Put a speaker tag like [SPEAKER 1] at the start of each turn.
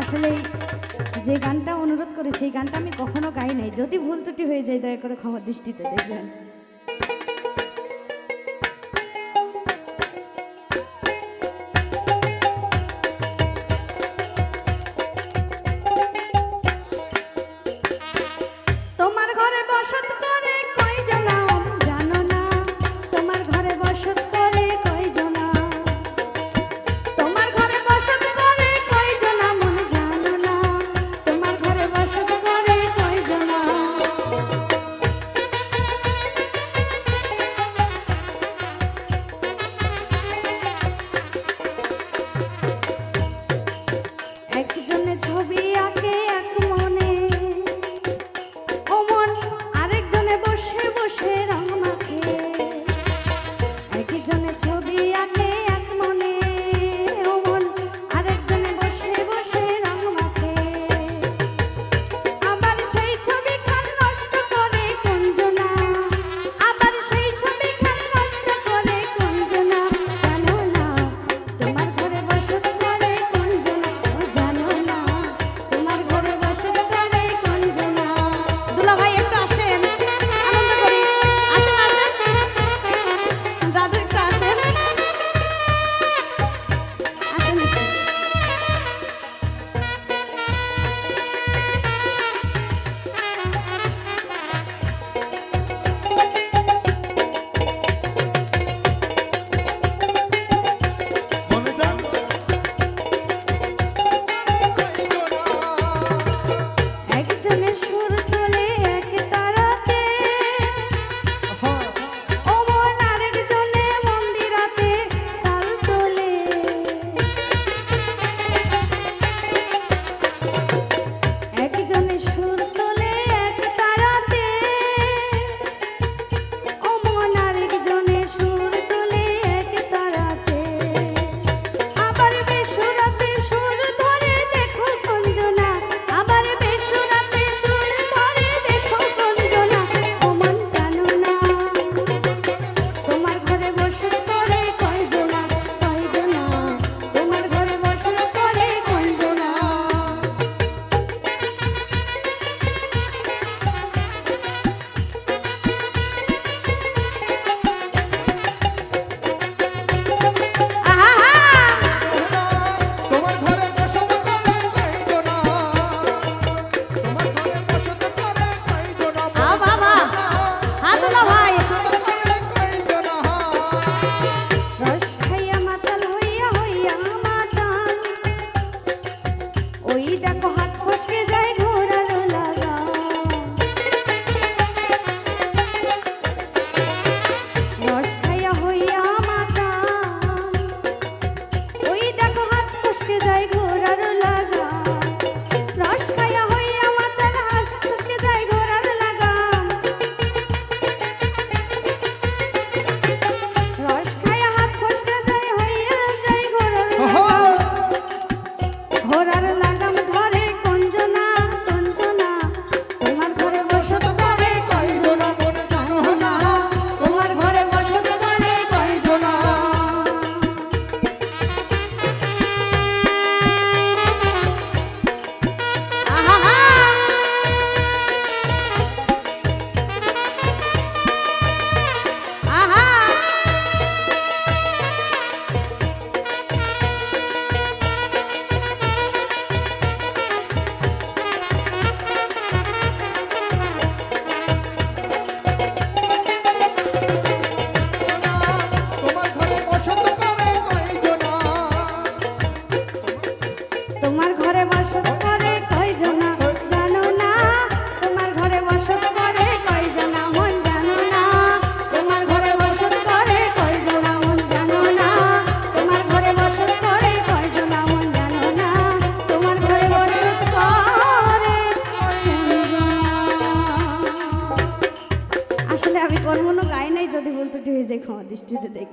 [SPEAKER 1] আসলে যে গানটা অনুরোধ করে সেই গানটা আমি কখনো গাই নাই। যদি ভুল ত্রুটি হয়ে যায়, দয়া করে ক্ষমা দৃষ্টিতে দেখবেন। সেরা তোমার ঘরে
[SPEAKER 2] বসত করে কয়জনা? জানো না?
[SPEAKER 1] তোমার ঘরে বসত করে
[SPEAKER 2] কয়জনা?
[SPEAKER 1] মন জানো না? তোমার ঘরে বসত করে কয়জনা? মন জানো না? তোমার ঘরে বসত করে কয়জনা? মন জানো না? তোমার ঘরে বসত করে আসলে আমি কোনো গাই নাই, যদি বলতে ত্রুটি হয়ে যায়, ক্ষমা দৃষ্টিতে দেখবে